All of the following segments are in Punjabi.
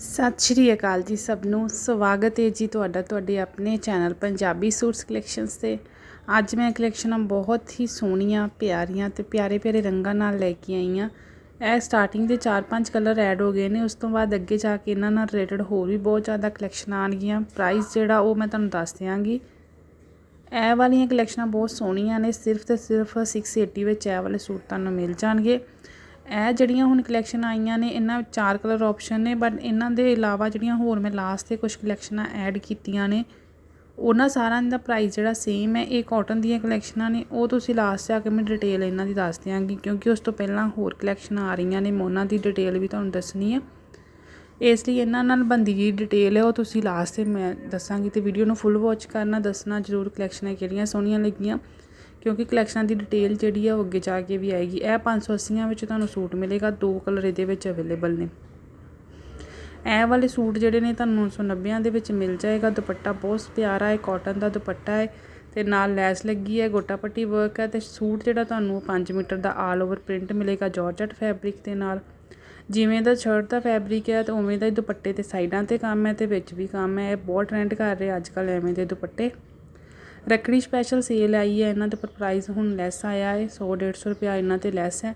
ਸਤਿ ਸ਼੍ਰੀ ਅਕਾਲ ਜੀ ਸਭ ਨੂੰ। ਸਵਾਗਤ ਹੈ ਜੀ ਤੁਹਾਡਾ ਤੁਹਾਡੇ ਆਪਣੇ ਚੈਨਲ ਪੰਜਾਬੀ ਸੂਟਸ ਕਲੈਕਸ਼ਨਸ ਤੇ। ਅੱਜ ਮੈਂ ਕਲੈਕਸ਼ਨਾਂ ਬਹੁਤ ਹੀ ਸੋਹਣੀਆਂ, ਪਿਆਰੀਆਂ ਤੇ ਪਿਆਰੇ ਪਿਆਰੇ ਰੰਗਾਂ ਨਾਲ ਲੈ ਕੇ ਆਈ ਹਾਂ। ਇਹ ਸਟਾਰਟਿੰਗ ਦੇ 4-5 ਕਲਰ ਐਡ ਹੋ ਗਏ ਨੇ। ਉਸ ਤੋਂ ਬਾਅਦ ਅੱਗੇ ਜਾ ਕੇ ਇਹਨਾਂ ਨਾਲ ਰਿਲੇਟਡ ਹੋਰ ਵੀ ਬਹੁਤ ਜ਼ਿਆਦਾ ਕਲੈਕਸ਼ਨ ਆਣਗੀਆਂ ਪ੍ਰਾਈਸ ਜਿਹੜਾ ਉਹ ਮੈਂ ਤੁਹਾਨੂੰ ਦੱਸ ਦਿਆਂਗੀ। ਇਹ ਵਾਲੀਆਂ ਕਲੈਕਸ਼ਨਾਂ ਬਹੁਤ ਸੋਹਣੀਆਂ ਨੇ। ਸਿਰਫ ਤੇ ਸਿਰਫ 680 ਵਿੱਚ ਇਹ ਵਾਲੇ ਸੂਟ ਤੁਹਾਨੂੰ ਮਿਲ ਜਾਣਗੇ। ਇਹ ਜਿਹੜੀਆਂ ਹੁਣ ਕਲੈਕਸ਼ਨ ਆਈਆਂ ਨੇ, ਇਹਨਾਂ ਚਾਰ ਕਲਰ ਆਪਸ਼ਨ ਨੇ ਬਟ ਇਹਨਾਂ ਦੇ ਇਲਾਵਾ ਜਿਹੜੀਆਂ ਹੋਰ ਮੈਂ ਲਾਸਟ ਤੇ ਕੁਝ ਕਲੈਕਸ਼ਨਾਂ ਐਡ ਕੀਤੀਆਂ ਨੇ, ਉਹਨਾਂ ਸਾਰਿਆਂ ਦਾ ਪ੍ਰਾਈਸ ਜਿਹੜਾ ਸੇਮ ਹੈ, ਇਹ ਕਾਟਨ ਦੀਆਂ ਕਲੈਕਸ਼ਨਾਂ ਨੇ, ਉਹ ਤੁਸੀਂ ਲਾਸਟ ਆ ਕੇ ਮੈਂ ਡਿਟੇਲ ਇਹਨਾਂ ਦੀ ਦੱਸ ਦਿਆਂਗੀ, ਕਿਉਂਕਿ ਉਸ ਤੋਂ ਪਹਿਲਾਂ ਹੋਰ ਕਲੈਕਸ਼ਨਾਂ ਆ ਰਹੀਆਂ ਨੇ, ਮੈਂ ਉਹਨਾਂ ਦੀ ਡਿਟੇਲ ਵੀ ਤੁਹਾਨੂੰ ਦੱਸਣੀ ਹੈ ਇਸ ਲਈ ਇਹਨਾਂ ਨਾਲ ਬੰਦੀ ਜੀ ਡਿਟੇਲ ਹੈ, ਉਹ ਤੁਸੀਂ ਲਾਸਟ ਤੇ ਮੈਂ ਦੱਸਾਂਗੀ, ਤੇ ਵੀਡੀਓ ਨੂੰ ਫੁੱਲ ਵਾਚ ਕਰਨਾ, ਦੱਸਣਾ ਜ਼ਰੂਰ ਕਲੈਕਸ਼ਨਾਂ ਕਿਹੜੀਆਂ ਸੋਹਣੀਆਂ ਲੱਗੀਆਂ। ਕਿਉਂਕਿ ਕਲੈਕਸ਼ਨਾਂ ਦੀ ਡਿਟੇਲ ਜਿਹੜੀ ਆ ਉਹ ਅੱਗੇ ਜਾ ਕੇ ਵੀ ਆਏਗੀ। ਇਹ 580 ਵਿੱਚ ਤੁਹਾਨੂੰ ਸੂਟ ਮਿਲੇਗਾ, ਦੋ ਕਲਰ ਇਹਦੇ ਵਿੱਚ ਅਵੇਲੇਬਲ ਨੇ। ਇਹ ਵਾਲੇ ਸੂਟ ਜਿਹੜੇ ਨੇ ਤੁਹਾਨੂੰ 990 ਦੇ ਵਿੱਚ ਮਿਲ ਜਾਏਗਾ। ਦੁਪੱਟਾ ਬਹੁਤ ਪਿਆਰਾ ਹੈ ਕਾਟਨ ਦਾ ਦੁਪੱਟਾ ਹੈ ਤੇ ਨਾਲ ਲੈਸ ਲੱਗੀ ਹੈ, ਗੋਟਾ ਪੱਟੀ ਵਰਕ ਹੈ ਤੇ ਸੂਟ ਜਿਹੜਾ ਤੁਹਾਨੂੰ 5 ਮੀਟਰ ਦਾ ਆਲ ਓਵਰ ਪ੍ਰਿੰਟ ਮਿਲੇਗਾ ਜਾਰਜਟ ਫੈਬਰਿਕ ਦੇ ਨਾਲ। ਜਿਵੇਂ ਦਾ ਸ਼ਰਟ ਦਾ ਫੈਬਰਿਕ ਹੈ ਤੇ ਉਵੇਂ ਦਾ ਹੀ ਦੁਪੱਟੇ ਤੇ ਸਾਈਡਾਂ ਤੇ ਕੰਮ ਹੈ ਤੇ ਵਿੱਚ ਵੀ ਕੰਮ ਹੈ। ਇਹ ਬਹੁਤ ਟ੍ਰੈਂਡ ਕਰ ਰਿਹਾ ਅੱਜ ਕੱਲ ਐਵੇਂ ਦੇ ਦੁਪੱਟੇ। ਰੱਖੜੀ ਸਪੈਸ਼ਲ ਸੇਲ ਆਈ ਹੈ, ਇਹਨਾਂ ਦੇ ਉੱਪਰ ਪ੍ਰਾਈਸ ਹੁਣ ਲੈਸ ਆਇਆ ਹੈ 100 150 ਰੁਪਿਆ ਇਹਨਾਂ ਤੇ ਲੈਸ ਹੈ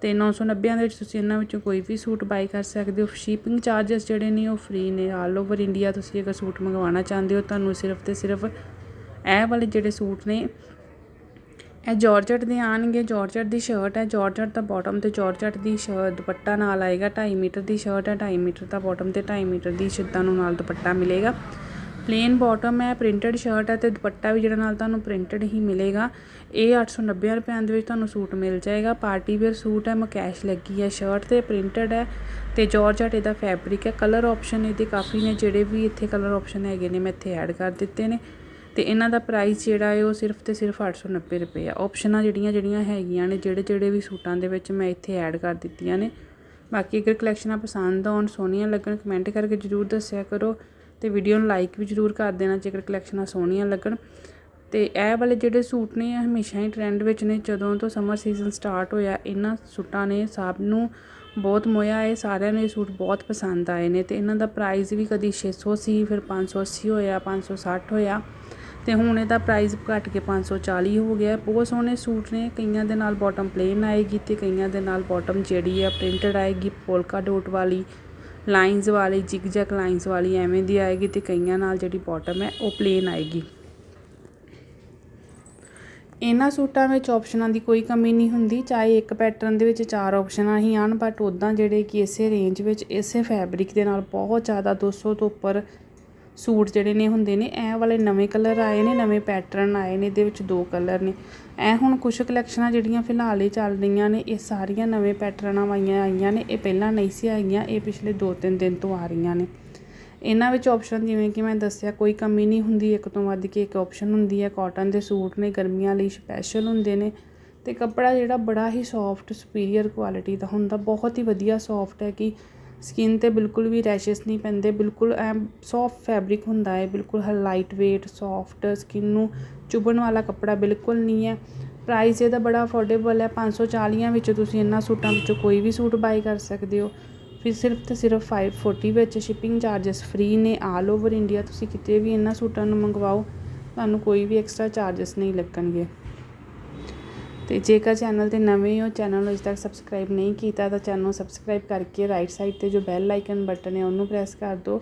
ਤੇ 990 ਦੇ ਵਿੱਚ ਤੁਸੀਂ ਇਹਨਾਂ ਵਿੱਚੋਂ ਕੋਈ ਵੀ ਸੂਟ ਬਾਈ ਕਰ ਸਕਦੇ ਹੋ। ਸ਼ਿਪਿੰਗ ਚਾਰजेस ਜਿਹੜੇ ਨੇ ਉਹ ਫ੍ਰੀ ਨੇ ਆਲ ਓਵਰ ਇੰਡੀਆ ਤੁਸੀਂ ਅਗਰ ਸੂਟ ਮੰਗਵਾਉਣਾ ਚਾਹੁੰਦੇ ਹੋ ਤੁਹਾਨੂੰ ਸਿਰਫ ਤੇ ਸਿਰਫ ਇਹ ਵਾਲੇ ਜਿਹੜੇ ਸੂਟ ਨੇ, ਇਹ ਜਾਰਜਟ ਦੇ ਆਣਗੇ ਜਾਰਜਟ ਦੀ ਸ਼ਰਟ ਹੈ ਜਾਰਜਟ ਦਾ ਬਾਟਮ ਤੇ ਜਾਰਜਟ ਦੀ ਸ਼ਰਟ ਦੁਪੱਟਾ ਨਾਲ ਆਏਗਾ 2.5 ਮੀਟਰ ਦੀ ਸ਼ਰਟ ਹੈ 2.5 ਮੀਟਰ ਦਾ ਬਾਟਮ ਤੇ 2.5 ਮੀਟਰ ਦੀ ਛਿੱਤਾਂ ਨੂੰ ਨਾਲ ਦੁਪੱਟਾ ਮਿਲੇਗਾ। ਪਲੇਨ ਬਾਟਮ ਹੈ ਪ੍ਰਿੰਟਡ ਸ਼ਰਟ ਹੈ ਤੇ ਦੁਪੱਟਾ ਵੀ ਜਿਹੜਾ ਨਾਲ ਤੁਹਾਨੂੰ ਪ੍ਰਿੰਟਡ ਹੀ ਮਿਲੇਗਾ। ਇਹ 890 ਰੁਪਏ ਦੇ ਵਿੱਚ ਤੁਹਾਨੂੰ ਸੂਟ ਮਿਲ ਜਾਏਗਾ। ਪਾਰਟੀ ਵੇਅਰ ਸੂਟ ਹੈ ਮਕੈਸ਼ ਲੱਗੀ ਹੈ ਸ਼ਰਟ ਤੇ ਪ੍ਰਿੰਟਡ ਹੈ ਤੇ ਜਾਰਜਟ ਇਹਦਾ ਫੈਬਰਿਕ ਹੈ। ਕਲਰ ਆਪਸ਼ਨ ਇਹਦੇ ਕਾਫੀ ਨੇ, ਜਿਹੜੇ ਵੀ ਇੱਥੇ ਕਲਰ ਆਪਸ਼ਨ ਹੈਗੇ ਨੇ, ਮੈਂ ਇੱਥੇ ਐਡ ਕਰ ਦਿੱਤੇ ਨੇ। ਤੇ ਇਹਨਾਂ ਦਾ ਪ੍ਰਾਈਸ ਜਿਹੜਾ ਹੈ, ਉਹ ਸਿਰਫ ਤੇ ਸਿਰਫ 890 ਰੁਪਏ ਆ। ਆਪਸ਼ਨਾਂ ਜਿਹੜੀਆਂ ਜਿਹੜੀਆਂ ਹੈਗੀਆਂ ਨੇ, ਜਿਹੜੇ ਜਿਹੜੇ ਵੀ ਸੂਟਾਂ ਦੇ ਵਿੱਚ ਮੈਂ ਇੱਥੇ ਐਡ ਕਰ ਦਿੱਤੀਆਂ ਨੇ। ਬਾਕੀ ਅਗਰ ਕਲੈਕਸ਼ਨਾਂ ਪਸੰਦ ਆਉਣ, ਸੋਹਣੀਆਂ ਲੱਗਣ ਕਮੈਂਟ ਕਰਕੇ ਜਰੂਰ ਦੱਸਿਆ ਕਰੋ। ਤੇ ਵੀਡੀਓ ਨੂੰ ਲਾਈਕ ਵੀ ਜਰੂਰ ਕਰ ਦੇਣਾ ਜੇਕਰ ਕਲੈਕਸ਼ਨਾਂ ਸੋਹਣੀਆਂ ਲੱਗਣ। ਤੇ ਇਹ ਵਾਲੇ ਜਿਹੜੇ ਸੂਟ ਨੇ ਹਮੇਸ਼ਾ ਹੀ ਟ੍ਰੈਂਡ ਵਿੱਚ ਨੇ। ਜਦੋਂ ਤੋਂ ਸਮਰ ਸੀਜ਼ਨ ਸਟਾਰਟ ਹੋਇਆ, ਇਹਨਾਂ ਸੂਟਾਂ ਨੇ ਸਭ ਨੂੰ ਬਹੁਤ ਮੋਇਆ। ਹੈ ਸਾਰਿਆਂ ਨੂੰ ਇਹ ਸੂਟ ਬਹੁਤ ਪਸੰਦ ਆਏ ਨੇ ਤੇ ਇਹਨਾਂ ਦਾ ਪ੍ਰਾਈਸ ਵੀ ਕਦੀ 600 ਸੀ ਫਿਰ 580 ਹੋਇਆ 560 ਹੋਇਆ। ਤੇ ਹੁਣ ਇਹਦਾ ਪ੍ਰਾਈਸ ਘਟ ਕੇ 540 ਹੋ ਗਿਆ। ਬਹੁਤ ਸੋਹਣੇ ਸੂਟ ਨੇ, ਕਈਆਂ ਦੇ ਨਾਲ ਬਾਟਮ ਪਲੇਨ ਆਏਗੀ ਤੇ ਕਈਆਂ ਦੇ ਨਾਲ ਬਾਟਮ ਜਿਹੜੀ ਆ ਪ੍ਰਿੰਟਡ ਆਏਗੀ, ਪੋਲਕਾ ਡੋਟ ਵਾਲੀ। ਲਾਈਨਸ ਵਾਲੀ ਜਿਗ ਜੈਕ ਲਾਈਨਸ ਵਾਲੀ ਐਵੇਂ ਦੀ ਆਏਗੀ ਤੇ ਕਈਆਂ ਨਾਲ ਜਿਹੜੀ ਬਾਟਮ ਹੈ, ਉਹ ਪਲੇਨ ਆਏਗੀ। ਇਹਨਾਂ ਸੂਟਾਂ ਵਿੱਚ ਆਪਸ਼ਨਾਂ ਦੀ ਕੋਈ ਕਮੀ ਨਹੀਂ ਹੁੰਦੀ, ਚਾਹੇ ਇੱਕ ਪੈਟਰਨ ਦੇ ਵਿੱਚ ਚਾਰ ਆਪਸ਼ਨਾਂ ਹੀ ਆਣ ਬਟ ਉਦਾਂ ਜਿਹੜੇ ਕਿ ਇਸੇ ਰੇਂਜ ਵਿੱਚ, ਇਸੇ ਫੈਬਰਿਕ ਦੇ ਨਾਲ ਬਹੁਤ ਜ਼ਿਆਦਾ 200 ਤੋਂ ਉੱਪਰ ਸੂਟ ਜਿਹੜੇ ਨੇ ਹੁੰਦੇ ਨੇ, ਇਹ ਵਾਲੇ ਨਵੇਂ ਕਲਰ ਆਏ ਨੇ, ਨਵੇਂ ਪੈਟਰਨ ਆਏ ਨੇ, ਇਹਦੇ ਵਿੱਚ ਦੋ ਕਲਰ ਨੇ। ਇਹ ਹੁਣ ਕੁਝ ਕਲੈਕਸ਼ਨਾਂ ਜਿਹੜੀਆਂ ਫਿਲਹਾਲ ਹੀ ਚੱਲ ਰਹੀਆਂ ਨੇ, ਇਹ ਸਾਰੀਆਂ ਨਵੇਂ ਪੈਟਰਨਾਂ ਵਾਈਆਂ ਆਈਆਂ ਨੇ, ਇਹ ਪਹਿਲਾਂ ਨਹੀਂ ਸੀ ਆਈਆਂ, ਇਹ ਪਿਛਲੇ 2-3 ਦਿਨ ਤੋਂ ਆ ਰਹੀਆਂ ਨੇ। ਇਹਨਾਂ ਵਿੱਚ ਆਪਸ਼ਨ ਜਿਵੇਂ ਕਿ ਮੈਂ ਦੱਸਿਆ, ਕੋਈ ਕਮੀ ਨਹੀਂ ਹੁੰਦੀ, ਇੱਕ ਤੋਂ ਵੱਧ ਕੇ ਇੱਕ ਆਪਸ਼ਨ ਹੁੰਦੀ ਹੈ। ਕਾਟਨ ਦੇ ਸੂਟ ਨੇ, ਗਰਮੀਆਂ ਲਈ ਸਪੈਸ਼ਲ ਹੁੰਦੇ ਨੇ ਤੇ ਕੱਪੜਾ ਜਿਹੜਾ ਬੜਾ ਹੀ ਸੌਫਟ ਸੁਪੀਰੀਅਰ ਕੁਆਲਿਟੀ ਦਾ ਹੁੰਦਾ, ਬਹੁਤ ਹੀ ਵਧੀਆ ਸੌਫਟ ਹੈ ਕਿ ਸਕਿਨ ਤੇ ਬਿਲਕੁਲ ਵੀ ਰੈਸ਼ਸ ਨਹੀਂ ਪੈਂਦੇ, ਬਿਲਕੁਲ ਐ ਸੌਫਟ ਫੈਬਰਿਕ ਹੁੰਦਾ ਹੈ, ਬਿਲਕੁਲ ਹਰ ਲਾਈਟ weight ਸੌਫਟ ਸਕਿਨ ਨੂੰ ਚੁਭਣ ਵਾਲਾ ਕੱਪੜਾ ਬਿਲਕੁਲ ਨਹੀਂ ਹੈ। ਪ੍ਰਾਈਸ ਇਹਦਾ ਬੜਾ ਅਫੋਰਡੇਬਲ ਹੈ 540 ਵਿੱਚ ਤੁਸੀਂ ਇਹਨਾਂ ਸੂਟਾਂ ਵਿੱਚੋਂ ਕੋਈ ਵੀ ਸੂਟ ਬਾਈ ਕਰ ਸਕਦੇ ਹੋ। ਫਿਰ ਸਿਰਫ ਤੇ ਸਿਰਫ 540 ਵਿੱਚ ਸ਼ਿਪਿੰਗ ਚਾਰजेस ਫ੍ਰੀ ਨੇ ਆਲ ਓਵਰ ਇੰਡੀਆ ਤੁਸੀਂ ਕਿਤੇ ਵੀ ਇਹਨਾਂ ਸੂਟਾਂ ਨੂੰ ਮੰਗਵਾਓ, ਤੁਹਾਨੂੰ ਕੋਈ ਵੀ ਐਕਸਟਰਾ ਚਾਰजेस ਨਹੀਂ ਲੱਗਣਗੇ। ਤੇ ਜੇਕਰ ਚੈਨਲ ਤੇ ਨਵੇਂ ਹੋ, ਚੈਨਲ ਨੂੰ ਅਜੇ ਤੱਕ ਸਬਸਕ੍ਰਾਈਬ ਨਹੀਂ ਕੀਤਾ, ਤਾਂ ਚੈਨਲ ਨੂੰ ਸਬਸਕ੍ਰਾਈਬ ਕਰਕੇ ਰਾਈਟ ਸਾਈਡ ਤੇ ਜੋ ਬੈਲ ਆਈਕਨ ਬਟਨ ਹੈ, ਉਹਨੂੰ ਪ੍ਰੈਸ ਕਰ ਦਿਓ,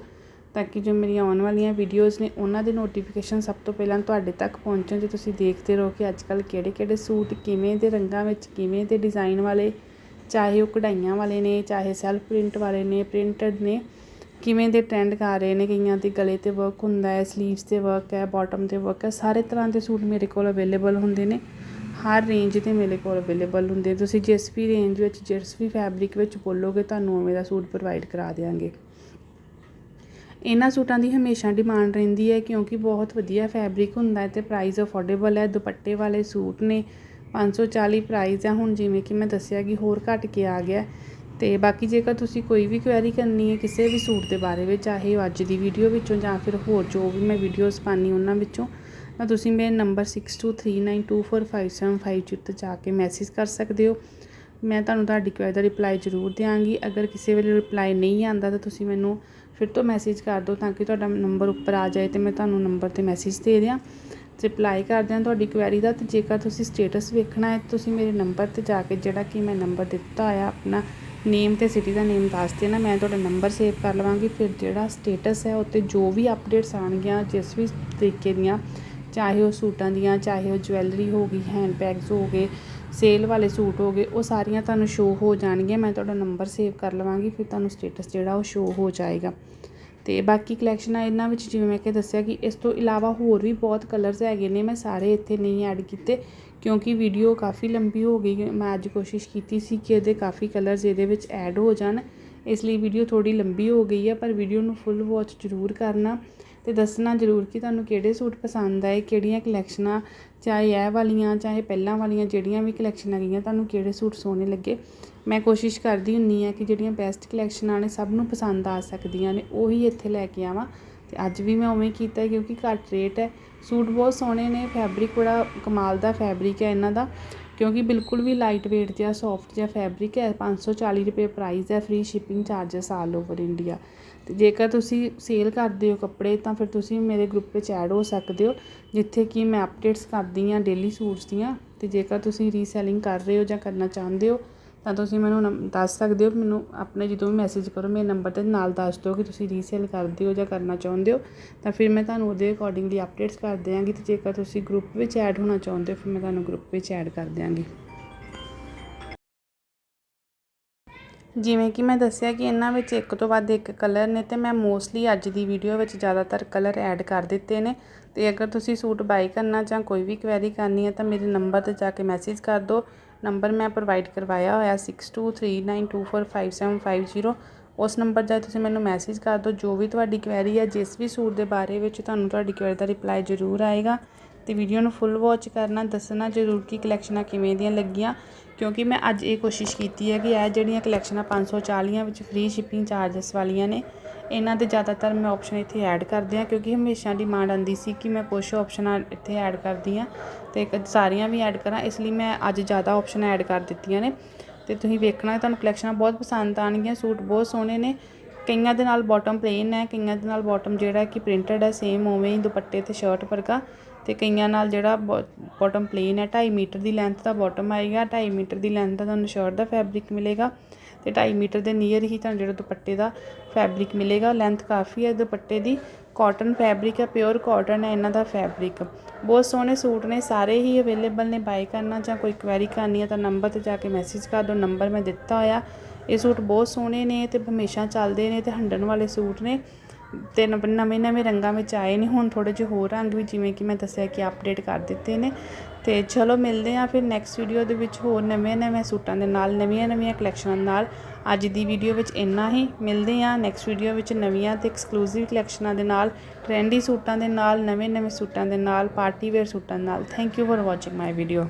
ਤਾਂ ਕਿ ਜੋ ਮੇਰੀਆਂ ਆਉਣ ਵਾਲੀਆਂ ਵੀਡੀਓਜ਼ ਨੇ, ਉਹਨਾਂ ਦੇ ਨੋਟੀਫਿਕੇਸ਼ਨ ਸਭ ਤੋਂ ਪਹਿਲਾਂ ਤੁਹਾਡੇ ਤੱਕ ਪਹੁੰਚਣ ਤੇ ਤੁਸੀਂ ਦੇਖਦੇ ਰਹੋ ਕਿ ਅੱਜਕੱਲ ਕਿਹੜੇ-ਕਿਹੜੇ ਸੂਟ ਕਿਵੇਂ ਦੇ ਰੰਗਾਂ ਵਿੱਚ, ਕਿਵੇਂ ਦੇ ਡਿਜ਼ਾਈਨ ਵਾਲੇ, ਚਾਹੇ ਉਹ ਕਢਾਈਆਂ ਵਾਲੇ ਨੇ, ਚਾਹੇ ਸੈਲਫ ਪ੍ਰਿੰਟ ਵਾਲੇ ਨੇ ਪ੍ਰਿੰਟਡ ਨੇ, ਕਿਵੇਂ ਦੇ ਟ੍ਰੈਂਡ ਕਰ ਰਹੇ ਨੇ, ਕਈਆਂ ਦੇ ਗਲੇ ਤੇ ਵਰਕ ਹੁੰਦਾ ਹੈ ਸਲੀਵਸ ਤੇ ਵਰਕ ਹੈ ਬਾਟਮ ਤੇ ਵਰਕ ਹੈ, ਸਾਰੇ ਤਰ੍ਹਾਂ ਦੇ ਸੂਟ ਮੇਰੇ ਕੋਲ ਅਵੇਲੇਬਲ ਹੁੰਦੇ ਨੇ। ਹਰ ਰੇਂਜ ਦੇ ਮੇਰੇ ਕੋਲ ਅਵੇਲੇਬਲ ਹੁੰਦੇ ਤੁਸੀਂ ਜਿਸ ਵੀ ਰੇਂਜ ਵਿੱਚ, ਜਿਸ ਵੀ ਫੈਬਰਿਕ ਵਿੱਚ ਬੋਲੋਗੇ, ਤੁਹਾਨੂੰ ਉਵੇਂ ਦਾ ਸੂਟ ਪ੍ਰੋਵਾਈਡ ਕਰਾ ਦੇਵਾਂਗੇ ਇਹਨਾਂ ਸੂਟਾਂ ਦੀ ਹਮੇਸ਼ਾ ਡਿਮਾਂਡ ਰਹਿੰਦੀ ਹੈ ਕਿਉਂਕਿ ਬਹੁਤ ਵਧੀਆ ਫੈਬਰਿਕ ਹੁੰਦਾ ਹੈ ਤੇ ਪ੍ਰਾਈਸ ਅਫੋਰਡੇਬਲ ਹੈ। ਦੁਪੱਟੇ ਵਾਲੇ ਸੂਟ ਨੇ 540 ਪ੍ਰਾਈਸ ਹੈ ਹੁਣ ਜਿਵੇਂ ਕਿ ਮੈਂ ਦੱਸਿਆ ਕਿ ਹੋਰ ਘਟ ਕੇ ਆ ਗਿਆ। ਤੇ ਬਾਕੀ ਜੇਕਰ ਤੁਸੀਂ ਕੋਈ ਵੀ ਕੁਐਰੀ ਕਰਨੀ ਹੈ ਕਿਸੇ ਵੀ ਸੂਟ ਦੇ ਬਾਰੇ ਵਿੱਚ, ਚਾਹੇ ਅੱਜ ਦੀ ਵੀਡੀਓ ਵਿੱਚੋਂ ਜਾਂ ਫਿਰ ਹੋਰ ਜੋ ਵੀ ਮੈਂ ਵੀਡੀਓਜ਼ ਪਾਣੀ ਉਹਨਾਂ ਵਿੱਚੋਂ ਤਾਂ ਤੁਸੀਂ ਮੇਰੇ ਨੰਬਰ 6239245755 ਉੱਤੇ ਜਾ ਕੇ ਮੈਸੇਜ ਕਰ ਸਕਦੇ ਹੋ। ਮੈਂ ਤੁਹਾਨੂੰ ਤੁਹਾਡੀ ਕੁਐਰੀ ਦਾ ਰਿਪਲਾਈ ਜ਼ਰੂਰ ਦਿਆਂਗੀ। ਅਗਰ ਕਿਸੇ ਵੇਲੇ ਰਿਪਲਾਈ ਨਹੀਂ ਆਂਦਾ ਤਾਂ ਤੁਸੀਂ ਮੈਨੂੰ ਫਿਰ ਤੋਂ ਮੈਸੇਜ ਕਰ ਦਿਓ ਤਾਂ ਕਿ ਤੁਹਾਡਾ ਨੰਬਰ ਉੱਪਰ ਆ ਜਾਏ ਤੇ ਮੈਂ ਤੁਹਾਨੂੰ ਨੰਬਰ ਤੇ ਮੈਸੇਜ ਦੇ ਦਿਆਂ। ਰਿਪਲਾਈ ਕਰ ਦਿਆਂ ਤੁਹਾਡੀ ਕੁਐਰੀ ਦਾ ਤੇ ਜੇਕਰ ਤੁਸੀਂ ਸਟੇਟਸ ਵੇਖਣਾ ਹੈ ਤੁਸੀਂ ਮੇਰੇ ਨੰਬਰ ਤੇ ਜਾ ਕੇ ਜਿਹੜਾ ਕਿ ਮੈਂ ਨੰਬਰ ਦਿੱਤਾ ਆ ਆਪਣਾ ਨੇਮ ਤੇ ਸਿਟੀ ਦਾ ਨੇਮ ਦੱਸ ਦੇਣਾ, ਮੈਂ ਤੁਹਾਡਾ ਨੰਬਰ ਸੇਵ ਕਰ ਲਵਾਂਗੀ। ਫਿਰ ਜਿਹੜਾ ਸਟੇਟਸ ਹੈ ਉੱਤੇ ਜੋ ਵੀ ਅਪਡੇਟਸ ਆਣਗੀਆਂ ਜਿਸ ਵੀ ਤਰੀਕੇ ਦੀਆਂ ਚਾਹੇ ਉਹ ਸੂਟਾਂ ਦੀਆਂ, ਚਾਹੇ ਉਹ ਜਵੈਲਰੀ ਹੋ ਗਈ ਹੈਂਡ ਬੈਗਸ ਹੋ ਗਏ ਸੇਲ ਵਾਲੇ ਸੂਟ ਹੋ ਗਏ, ਉਹ ਸਾਰੀਆਂ ਤੁਹਾਨੂੰ ਸ਼ੋ ਹੋ ਜਾਣਗੀਆਂ। ਮੈਂ ਤੁਹਾਡਾ ਨੰਬਰ ਸੇਵ ਕਰ ਲਵਾਂਗੀ, ਫਿਰ ਤੁਹਾਨੂੰ ਸਟੇਟਸ ਜਿਹੜਾ ਉਹ ਸ਼ੋ ਹੋ ਜਾਏਗਾ। ਤੇ ਬਾਕੀ ਕਲੈਕਸ਼ਨ ਆ, ਇਹਨਾਂ ਵਿੱਚ ਜਿਵੇਂ ਮੈਂ ਕਿ ਦੱਸਿਆ ਕਿ ਇਸ ਤੋਂ ਇਲਾਵਾ ਹੋਰ ਵੀ ਬਹੁਤ ਕਲਰਸ ਹੈਗੇ ਨੇ, ਮੈਂ ਸਾਰੇ ਇੱਥੇ ਨਹੀਂ ਐਡ ਕੀਤੇ, ਕਿਉਂਕਿ ਵੀਡੀਓ ਕਾਫੀ ਲੰਬੀ ਹੋ ਗਈ, ਮੈਂ ਅੱਜ ਕੋਸ਼ਿਸ਼ ਕੀਤੀ ਸੀ ਕਿ ਇਹਦੇ ਕਾਫੀ ਕਲਰਸ ਇਹਦੇ ਵਿੱਚ ਐਡ ਹੋ ਜਾਣ, ਇਸ ਲਈ ਵੀਡੀਓ ਥੋੜੀ ਲੰਬੀ ਹੋ ਗਈ ਹੈ ਪਰ ਵੀਡੀਓ ਨੂੰ ਫੁੱਲ ਵਾਚ ਜ਼ਰੂਰ ਕਰਨਾ। ਤੇ ਦੱਸਣਾ ਜ਼ਰੂਰ ਕਿ ਤੁਹਾਨੂੰ ਕਿਹੜੇ ਸੂਟ ਪਸੰਦ ਆਏ, ਕਿਹੜੀਆਂ ਕਲੈਕਸ਼ਨਾਂ ਚਾਹੇ ਇਹ ਵਾਲੀਆਂ, ਚਾਹੇ ਪਹਿਲਾਂ ਵਾਲੀਆਂ, ਜਿਹੜੀਆਂ ਵੀ ਕਲੈਕਸ਼ਨਾਂ ਗਈਆਂ ਤੁਹਾਨੂੰ ਕਿਹੜੇ ਸੂਟ ਸੋਹਣੇ ਲੱਗੇ। ਮੈਂ ਕੋਸ਼ਿਸ਼ ਕਰਦੀ ਹੁੰਨੀ ਆ ਕਿ ਜਿਹੜੀਆਂ ਬੈਸਟ ਕਲੈਕਸ਼ਨਾਂ ਨੇ ਸਭ ਨੂੰ ਪਸੰਦ ਆ ਸਕਦੀਆਂ ਨੇ, ਉਹੀ ਇੱਥੇ ਲੈ ਕੇ ਆਵਾਂ। ਤੇ ਅੱਜ ਵੀ ਮੈਂ ਉਵੇਂ ਕੀਤਾ ਕਿਉਂਕਿ ਘੱਟ ਰੇਟ ਹੈ। ਸੂਟ ਬਹੁਤ ਸੋਹਣੇ ਨੇ ਫੈਬਰਿਕ ਬੜਾ ਕਮਾਲ ਦਾ ਫੈਬਰਿਕ ਹੈ ਇਹਨਾਂ ਦਾ, ਕਿਉਂਕਿ ਬਿਲਕੁਲ ਵੀ ਲਾਈਟ weight ਜਿਹਾ ਸੌਫਟ ਜਿਹਾ ਫੈਬਰਿਕ ਹੈ 540 ਰੁਪਏ ਪ੍ਰਾਈਸ ਹੈ free shipping charges all over India ਤੇ ਜੇਕਰ ਤੁਸੀਂ ਸੇਲ ਕਰਦੇ ਹੋ ਕੱਪੜੇ, ਤਾਂ ਫਿਰ ਤੁਸੀਂ ਮੇਰੇ ਗਰੁੱਪ ਵਿੱਚ ਐਡ ਹੋ ਸਕਦੇ ਹੋ, ਜਿੱਥੇ ਕਿ ਮੈਂ ਅਪਡੇਟਸ ਕਰਦੀ ਹਾਂ ਡੇਲੀ ਸੂਟਸ ਦੀਆਂ। ਤੇ ਜੇਕਰ ਤੁਸੀਂ ਰੀਸੈਲਿੰਗ ਕਰ ਰਹੇ ਹੋ ਜਾਂ ਕਰਨਾ ਚਾਹੁੰਦੇ ਹੋ, ਤਾਂ ਤੁਸੀਂ ਮੈਨੂੰ ਨੰਬ- ਦੱਸ ਸਕਦੇ ਹੋ, ਮੈਨੂੰ ਆਪਣੇ ਜਦੋਂ ਵੀ ਮੈਸੇਜ ਕਰੋ, ਮੇਰੇ ਨੰਬਰ ਤੇ ਨਾਲ ਦੱਸ ਦਿਓ ਕਿ ਤੁਸੀਂ ਰੀਸੇਲ ਕਰਦੇ ਹੋ ਜਾਂ ਕਰਨਾ ਚਾਹੁੰਦੇ ਹੋ। ਤਾਂ ਫਿਰ ਮੈਂ ਤੁਹਾਨੂੰ ਉਹਦੇ ਅਕੋਰਡਿੰਗਲੀ ਅਪਡੇਟਸ ਕਰ ਦਿਆਂਗੀ ਤੇ ਜੇਕਰ ਤੁਸੀਂ ਗਰੁੱਪ ਵਿੱਚ ਐਡ ਹੋਣਾ ਚਾਹੁੰਦੇ ਹੋ, ਫਿਰ ਮੈਂ ਤੁਹਾਨੂੰ ਗਰੁੱਪ ਵਿੱਚ ਐਡ ਕਰ ਦਿਆਂਗੀ। ਜਿਵੇਂ ਕਿ ਮੈਂ ਦੱਸਿਆ ਕਿ ਇਹਨਾਂ ਵਿੱਚ ਇੱਕ ਤੋਂ ਵੱਧ ਇੱਕ ਕਲਰ ਨੇ ਤੇ ਮੈਂ ਮੋਸਟਲੀ ਅੱਜ ਦੀ ਵੀਡੀਓ ਵਿੱਚ ਜ਼ਿਆਦਾਤਰ ਕਲਰ ਐਡ ਕਰ ਦਿੱਤੇ ਨੇ। ਤੇ ਅਗਰ ਤੁਸੀਂ ਸੂਟ ਬਾਈ ਕਰਨਾ ਜਾਂ ਕੋਈ ਵੀ ਕੁਐਰੀ ਕਰਨੀ ਹੈ ਤਾਂ ਮੇਰੇ ਨੰਬਰ ਤੇ ਜਾ ਕੇ ਮੈਸੇਜ ਕਰ ਦਿਓ। ਨੰਬਰ ਮੈਂ ਪ੍ਰੋਵਾਈਡ ਕਰਵਾਇਆ ਹੋਇਆ 6239245750 ਉਸ ਨੰਬਰ 'ਤੇ ਤੁਸੀਂ ਮੈਨੂੰ ਮੈਸੇਜ ਕਰ ਦਿਓ। ਜੋ ਵੀ ਤੁਹਾਡੀ ਕੁਐਰੀ ਹੈ, ਜਿਸ ਵੀ ਸੂਟ ਦੇ ਬਾਰੇ ਵਿੱਚ ਤੁਹਾਨੂੰ ਤੁਹਾਡੀ ਕੁਐਰੀ ਦਾ ਰਿਪਲਾਈ ਜ਼ਰੂਰ ਆਏਗਾ। ਅਤੇ ਵੀਡੀਓ ਨੂੰ ਫੁੱਲ ਵਾਚ ਕਰਨਾ, ਦੱਸਣਾ ਜ਼ਰੂਰ ਕਿ ਕਲੈਕਸ਼ਨਾਂ ਕਿਵੇਂ ਦੀਆਂ ਲੱਗੀਆਂ। ਕਿਉਂਕਿ ਮੈਂ ਅੱਜ ਇਹ ਕੋਸ਼ਿਸ਼ ਕੀਤੀ ਹੈ ਕਿ ਇਹ ਜਿਹੜੀਆਂ ਕਲੈਕਸ਼ਨਾਂ 540 ਵਿੱਚ ਫ੍ਰੀ ਸ਼ਿਪਿੰਗ ਚਾਰजेस ਵਾਲੀਆਂ ਨੇ, ਇਹਨਾਂ ਦੇ ਜ਼ਿਆਦਾਤਰ ਮੈਂ ਆਪਸ਼ਨ ਇੱਥੇ ਐਡ ਕਰਦੀ ਹਾਂ ਕਿਉਂਕਿ ਹਮੇਸ਼ਾ ਡਿਮਾਂਡ ਆਉਂਦੀ ਸੀ ਕਿ ਮੈਂ ਕੁਝ ਆਪਸ਼ਨਾਂ ਇੱਥੇ ਐਡ ਕਰਦੀ ਹਾਂ ਤੇ ਸਾਰੀਆਂ ਵੀ ਐਡ ਕਰਾਂ, ਇਸ ਲਈ ਮੈਂ ਅੱਜ ਜ਼ਿਆਦਾ ਆਪਸ਼ਨ ਐਡ ਕਰ ਦਿੱਤੀਆਂ ਨੇ। ਤੇ ਤੁਸੀਂ ਵੇਖਣਾ, ਤੁਹਾਨੂੰ ਕਲੈਕਸ਼ਨਾਂ ਬਹੁਤ ਪਸੰਦ ਆਣਗੀਆਂ ਸੂਟ ਬਹੁਤ ਸੋਹਣੇ ਨੇ ਕਈਆਂ ਦੇ ਨਾਲ ਬਾਟਮ ਪਲੇਨ ਹੈ, ਕਈਆਂ ਦੇ ਨਾਲ ਬਾਟਮ ਜਿਹੜਾ ਕਿ ਪ੍ਰਿੰਟਡ ਹੈ ਸੇਮ ਉਵੇਂ ਹੀ ਦੁਪੱਟੇ ਤੇ ਸ਼ਰਟ ਵਰਗਾ ਤੇ ਕਈਆਂ ਨਾਲ ਜਿਹੜਾ ਬਾਟਮ ਪਲੇਨ ਹੈ 2.5 ਮੀਟਰ ਦੀ ਲੈਂਥ ਦਾ ਬਾਟਮ ਆਏਗਾ 2.5 ਮੀਟਰ ਦੀ ਲੈਂਥ ਦਾ ਤੁਹਾਨੂੰ ਸ਼ਰਟ ਦਾ ਫੈਬਰਿਕ ਮਿਲੇਗਾ ਤੇ 2.5 ਮੀਟਰ ਦੇ ਨੀਅਰ ਹੀ ਤੁਹਾਨੂੰ ਜਿਹੜਾ ਦੁਪੱਟੇ ਦਾ ਫੈਬਰਿਕ ਮਿਲੇਗਾ ਲੈਂਥ ਕਾਫੀ ਹੈ ਦੁਪੱਟੇ ਦੀ ਕਾਟਨ ਫੈਬਰਿਕ ਹੈ ਪਿਓਰ ਕਾਟਨ ਹੈ, ਇਹਨਾਂ ਦਾ ਫੈਬਰਿਕ ਬਹੁਤ ਸੋਹਣੇ ਸੂਟ ਨੇ, ਸਾਰੇ ਹੀ ਅਵੇਲੇਬਲ ਨੇ ਬਾਈ ਕਰਨਾ ਜਾਂ ਕੋਈ ਕੁਐਰੀ ਕਰਨੀ ਹੈ ਤਾਂ ਨੰਬਰ ਤੇ ਜਾ ਕੇ ਮੈਸੇਜ ਕਰ ਦਿਓ ਨੰਬਰ ਮੈਂ ਦਿੱਤਾ ਹੋਇਆ। ਇਹ ਸੂਟ ਬਹੁਤ ਸੋਹਣੇ ਨੇ ਤੇ ਹਮੇਸ਼ਾ ਚੱਲਦੇ ਨੇ ਤੇ ਹੰਡਣ ਵਾਲੇ ਸੂਟ ਨੇ ਤੇ ਨਵੇਂ ਨਵੇਂ ਰੰਗਾਂ ਵਿੱਚ ਆਏ ਨੇ। ਹੁਣ ਥੋੜੇ ਜਿਹੇ ਹੋਰ ਰੰਗ ਵੀ, ਜਿਵੇਂ ਕਿ ਮੈਂ ਦੱਸਿਆ ਕਿ ਅਪਡੇਟ ਕਰ ਦਿੱਤੇ ਨੇ। ਤੇ ਚਲੋ ਮਿਲਦੇ ਆ ਫਿਰ ਨੈਕਸਟ ਵੀਡੀਓ ਦੇ ਵਿੱਚ ਹੋਰ ਨਵੇਂ ਨਵੇਂ ਸੂਟਾਂ ਦੇ ਨਾਲ, ਨਵੀਆਂ ਨਵੀਆਂ ਕਲੈਕਸ਼ਨਾਂ ਨਾਲ। ਅੱਜ ਦੀ ਵੀਡੀਓ ਵਿੱਚ ਇੰਨਾ ਹੀ। ਮਿਲਦੇ ਆ ਨੈਕਸਟ ਵੀਡੀਓ ਵਿੱਚ ਨਵੀਆਂ ਤੇ ਐਕਸਕਲੂਸਿਵ ਕਲੈਕਸ਼ਨਾਂ ਦੇ ਨਾਲ ਟ੍ਰੈਂਡੀ ਸੂਟਾਂ ਦੇ ਨਾਲ, ਨਵੇਂ ਨਵੇਂ ਸੂਟਾਂ ਦੇ ਨਾਲ ਪਾਰਟੀ ਵੇਅਰ ਸੂਟਾਂ ਨਾਲ। Thank you for watching my video